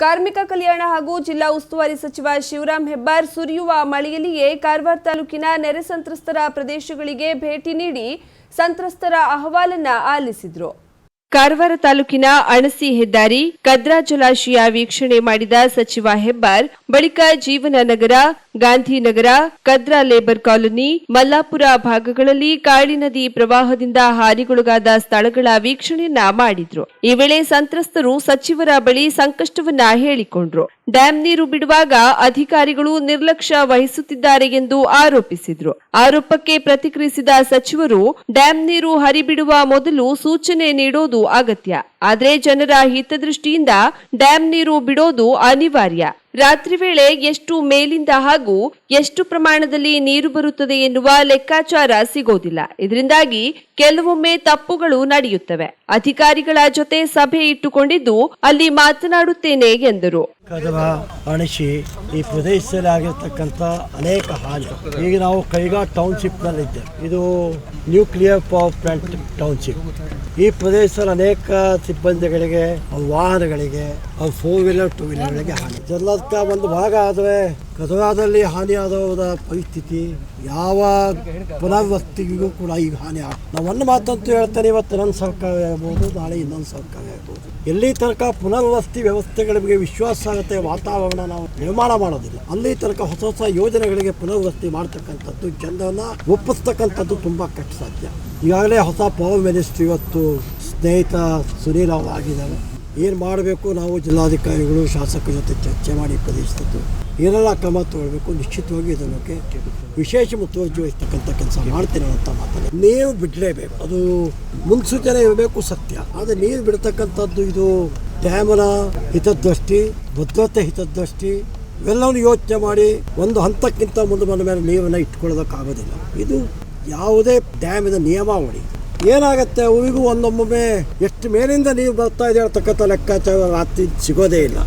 ಕಾರ್ಮಿಕ ಕಲ್ಯಾಣ ಹಾಗೂ ಜಿಲ್ಲಾ ಉಸ್ತುವಾರಿ ಸಚಿವ ಶಿವರಾಮ್ ಹೆಬ್ಬಾರ್ ಸುರಿಯುವ ಮಳೆಯಲ್ಲಿಯೇ ಕಾರವಾರ ತಾಲೂಕಿನ ನೆರೆ ಸಂತ್ರಸ್ತರ ಪ್ರದೇಶಗಳಿಗೆ ಭೇಟಿ ನೀಡಿ ಸಂತ್ರಸ್ತರ ಅಹವಾಲನ್ನ ಆಲಿಸಿದ್ರು. ಕಾರವಾರ ತಾಲೂಕಿನ ಅಣಸಿ ಹೆದ್ದಾರಿ ಕದ್ರಾ ಜಲಾಶಯ ವೀಕ್ಷಣೆ ಮಾಡಿದ ಸಚಿವ ಹೆಬ್ಬಾರ್, ಬಳಿಕ ಜೀವನ ನಗರ ಗಾಂಧಿನಗರ ಕದ್ರಾ ಲೇಬರ್ ಕಾಲೋನಿ, ಮಲ್ಲಾಪುರ ಭಾಗಗಳಲ್ಲಿ ಕಾಳಿ ನದಿ ಪ್ರವಾಹದಿಂದ ಹಾನಿಗೊಳಗಾದ ಸ್ಥಳಗಳ ವೀಕ್ಷಣೆಯನ್ನ ಮಾಡಿದ್ರು. ಈ ವೇಳೆ ಸಂತ್ರಸ್ತರು ಸಚಿವರ ಬಳಿ ಸಂಕಷ್ಟವನ್ನ ಹೇಳಿಕೊಂಡ್ರು. ಡ್ಯಾಂ ನೀರು ಬಿಡುವಾಗ ಅಧಿಕಾರಿಗಳು ನಿರ್ಲಕ್ಷ್ಯ ವಹಿಸುತ್ತಿದ್ದಾರೆ ಎಂದು ಆರೋಪಿಸಿದ್ರು. ಆರೋಪಕ್ಕೆ ಪ್ರತಿಕ್ರಿಯಿಸಿದ ಸಚಿವರು, ಡ್ಯಾಂ ನೀರು ಹರಿಬಿಡುವ ಮೊದಲು ಸೂಚನೆ ನೀಡೋದು ಅಗತ್ಯ ಆದ್ರೆ ಜನರ ಹಿತದೃಷ್ಟಿಯಿಂದ ಡ್ಯಾಂ ನೀರು ಬಿಡೋದು ಅನಿವಾರ್ಯ. ರಾತ್ರಿ ವೇಳೆ ಎಷ್ಟು ಮೇಲಿಂದ ಹಾಗೂ ಎಷ್ಟು ಪ್ರಮಾಣದಲ್ಲಿ ನೀರು ಬರುತ್ತದೆ ಎನ್ನುವ ಲೆಕ್ಕಾಚಾರ ಸಿಗೋದಿಲ್ಲ. ಇದರಿಂದಾಗಿ ಕೆಲವೊಮ್ಮೆ ತಪ್ಪುಗಳು ನಡೆಯುತ್ತವೆ. ಅಧಿಕಾರಿಗಳ ಜೊತೆ ಸಭೆ ಇಟ್ಟುಕೊಂಡಿದ್ದು ಅಲ್ಲಿ ಮಾತನಾಡುತ್ತೇನೆ ಎಂದರು. ಈ ಪ್ರದೇಶದಲ್ಲಿ ಆಗಿರ್ತಕ್ಕಂಥ ಅನೇಕ ಹಾನಿ. ಈಗ ನಾವು ಕೈಗಾ ಇದ್ದೇವೆ ಇದು ನ್ಯೂಕ್ಲಿಯರ್ ಪವರ್ ಪ್ಲಾಂಟ್ ಟೌನ್ಶಿಪ್. ಈ ಪ್ರದೇಶದಲ್ಲಿ ಅನೇಕ ಸಿಬ್ಬಂದಿಗಳಿಗೆ ಅವ್ರ ವಾಹನಗಳಿಗೆ ಅವ್ರ ಫೋರ್ ವೀಲರ್ ಟೂ ವೀಲರ್ಗಳಿಗೆ ಹಾನಿ. ಎಲ್ಲದಕ್ಕ ಒಂದು ಭಾಗ ಆದರೆ ಕದವಾದಲ್ಲಿ ಹಾನಿಯಾದ ಪರಿಸ್ಥಿತಿ ಯಾವ ಪುನರ್ವಸ್ತಿಗೂ ಕೂಡ ಈಗ ಹಾನಿ ಆಗ ನಾವು ಒಂದು ಮಾತಂತೂ ಹೇಳ್ತೇನೆ, ಇವತ್ತು ನನ್ನ ಸರ್ಕಾರ ಇರ್ಬೋದು ನಾಳೆ ಇನ್ನೊಂದು ಸರ್ಕಾರ ಇರ್ಬೋದು ಎಲ್ಲಿ ತನಕ ಪುನರ್ವಸ್ತಿ ವ್ಯವಸ್ಥೆಗಳ ಬಗ್ಗೆ ವಿಶ್ವಾಸ ಆಗುತ್ತೆ, ವಾತಾವರಣ ನಾವು ನಿರ್ಮಾಣ ಮಾಡೋದಿಲ್ಲ. ಅಲ್ಲಿ ತನಕ ಹೊಸ ಹೊಸ ಯೋಜನೆಗಳಿಗೆ ಪುನರ್ವಸ್ತಿ ಮಾಡ್ತಕ್ಕಂಥದ್ದು ಜನರನ್ನ ಒಪ್ಪಿಸ್ತಕ್ಕಂಥದ್ದು ತುಂಬ ಕಷ್ಟ ಸಾಧ್ಯ. ಈಗಾಗಲೇ ಹೊಸ ಪವರ್ ಮಿನಿಸ್ಟ್ರಿ ಇವತ್ತು ಸ್ನೇಹಿತ ಸುನೀಲ್ ಅವರು ಆಗಿದ್ದಾರೆ. ಏನು ಮಾಡಬೇಕು ನಾವು ಜಿಲ್ಲಾಧಿಕಾರಿಗಳು, ಶಾಸಕರ ಜೊತೆ ಚರ್ಚೆ ಮಾಡಿ ಪ್ರದೇಶದ್ದು ಏನೆಲ್ಲ ಕ್ರಮ ತಗೊಳ್ಬೇಕು, ನಿಶ್ಚಿತವಾಗಿ ಇದನ್ನು ವಿಶೇಷ ಮುತುವರ್ಜಿ ವಹಿಸ್ತಕ್ಕಂಥ ಕೆಲಸ ಮಾಡ್ತೇನೆ ಅಂತ ಮಾತಾಡಿ ನೀರು ಬಿಡಲೇಬೇಕು. ಅದು ಮುನ್ಸೂಚನೆ ಇರಬೇಕು ಸತ್ಯ. ಆದರೆ ನೀರು ಬಿಡ್ತಕ್ಕಂಥದ್ದು ಇದು ಡ್ಯಾಮನ ಹಿತದೃಷ್ಟಿ, ಭದ್ರತೆ ಹಿತದೃಷ್ಟಿ, ಇವೆಲ್ಲವನ್ನು ಯೋಚನೆ ಮಾಡಿ ಒಂದು ಹಂತಕ್ಕಿಂತ ಮುಂದೆ ಬಂದ ಮೇಲೆ ನೀರನ್ನು ಇಟ್ಕೊಳ್ಳೋದಕ್ಕಾಗೋದಿಲ್ಲ. ಇದು ಯಾವುದೇ ಡ್ಯಾಮಿನ ನಿಯಮಾವಳಿ. ಏನಾಗುತ್ತೆ? ಹೂವಿಗೂ ಒಂದೊಮ್ಮೊಮ್ಮೆ ಎಷ್ಟು ಮೇಲಿಂದ ನೀವು ಬರ್ತಾ ಇದೆ ಲೆಕ್ಕಾಚಾರ ರಾತ್ರಿ ಸಿಗೋದೇ ಇಲ್ಲ.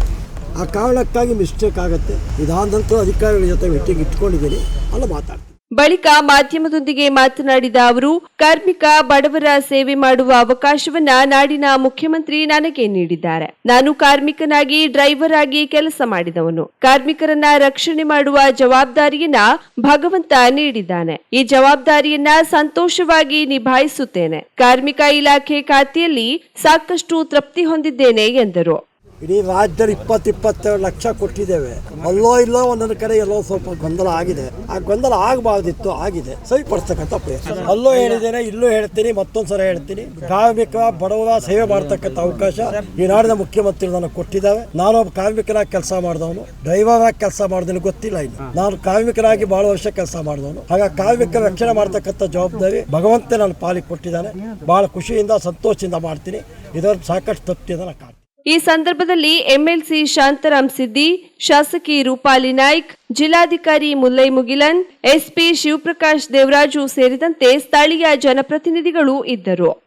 ಆ ಕಾರಣಕ್ಕಾಗಿ ಮಿಸ್ಟೇಕ್ ಆಗುತ್ತೆ. ಇದಾದಂತೂ ಅಧಿಕಾರಿಗಳ ಜೊತೆ ಮೀಟಿಂಗ್ ಇಟ್ಕೊಂಡಿದ್ದೀನಿ. ಅಲ್ಲ, ಮಾತಾಡ್ತೀನಿ. ಬಳಿಕ ಮಾಧ್ಯಮದೊಂದಿಗೆ ಮಾತನಾಡಿದ ಅವರು, ಕಾರ್ಮಿಕ ಬಡವರ ಸೇವೆ ಮಾಡುವ ಅವಕಾಶವನ್ನ ನಾಡಿನ ಮುಖ್ಯಮಂತ್ರಿ ನನಗೆ ನೀಡಿದ್ದಾರೆ. ನಾನು ಕಾರ್ಮಿಕನಾಗಿ, ಡ್ರೈವರ್ ಆಗಿ ಕೆಲಸ ಮಾಡಿದವನು. ಕಾರ್ಮಿಕರನ್ನ ರಕ್ಷಣೆ ಮಾಡುವ ಜವಾಬ್ದಾರಿಯನ್ನ ಭಗವಂತ ನೀಡಿದ್ದಾನೆ. ಈ ಜವಾಬ್ದಾರಿಯನ್ನ ಸಂತೋಷವಾಗಿ ನಿಭಾಯಿಸುತ್ತೇನೆ. ಕಾರ್ಮಿಕ ಇಲಾಖೆ ಖಾತೆಯಲ್ಲಿ ಸಾಕಷ್ಟು ತೃಪ್ತಿ ಹೊಂದಿದ್ದೇನೆ ಎಂದರು. ಇಡೀ ರಾಜ್ಯದಲ್ಲಿ ಇಪ್ಪತ್ತು ಇಪ್ಪತ್ತೆರಡು ಲಕ್ಷ ಕೊಟ್ಟಿದ್ದೇವೆ. ಅಲ್ಲೋ ಇಲ್ಲೋ ಒಂದೊಂದು ಕಡೆ ಎಲ್ಲೋ ಸ್ವಲ್ಪ ಗೊಂದಲ ಆಗಿದೆ. ಆ ಗೊಂದಲ ಆಗಬಾರ್ದಿತ್ತು, ಆಗಿದೆ. ಸರಿಪಡಿಸ್ತಕ್ಕಂಥ ಪ್ರಯತ್ನ. ಅಲ್ಲೋ ಹೇಳಿದ್ದೇನೆ, ಇಲ್ಲೂ ಹೇಳ್ತೀನಿ, ಮತ್ತೊಂದು ಸಲ ಹೇಳ್ತೀನಿ. ಕಾರ್ಮಿಕ ಬಡವರ ಸೇವೆ ಮಾಡ್ತಕ್ಕಂಥ ಅವಕಾಶ ಈ ನಾಡಿನ ಮುಖ್ಯಮಂತ್ರಿ ನನಗೆ ಕೊಟ್ಟಿದ್ದಾವೆ. ನಾನು ಒಬ್ಬ ಕಾರ್ಮಿಕನಾಗಿ ಕೆಲಸ ಮಾಡಿದವನು. ಡ್ರೈವರ್ ಆಗಿ ಕೆಲಸ ಮಾಡಿದ್ರು ಗೊತ್ತಿಲ್ಲ ಇನ್ನು. ನಾನು ಕಾರ್ಮಿಕರಾಗಿ ಬಹಳ ವರ್ಷ ಕೆಲಸ ಮಾಡಿದವನು. ಆಗ ಕಾರ್ಮಿಕ ರಕ್ಷಣೆ ಮಾಡ್ತಕ್ಕಂಥ ಜವಾಬ್ದಾರಿ ಭಗವಂತ ನನ್ನ ಪಾಲಿಗೆ ಕೊಟ್ಟಿದ್ದಾನೆ. ಬಹಳ ಖುಷಿಯಿಂದ, ಸಂತೋಷದಿಂದ ಮಾಡ್ತೀನಿ. ಇದರ ಸಾಕಷ್ಟು ತಪ್ಪಿದ ನಾನು ಈ ಸಂದರ್ಭದಲ್ಲಿ ಎಂಎಲ್ಸಿ ಶಾಂತರಾಮ್ ಸಿದ್ದಿ, ಶಾಸಕಿ ರೂಪಾಲಿ ನಾಯ್ಕ್, ಜಿಲ್ಲಾಧಿಕಾರಿ ಮುಲ್ಲೈ ಮುಗಿಲನ್, ಎಸ್ಪಿ ಶಿವಪ್ರಕಾಶ್ ದೇವರಾಜು ಸೇರಿದಂತೆ ಸ್ಥಳೀಯ ಜನಪ್ರತಿನಿಧಿಗಳು ಇದ್ದರು.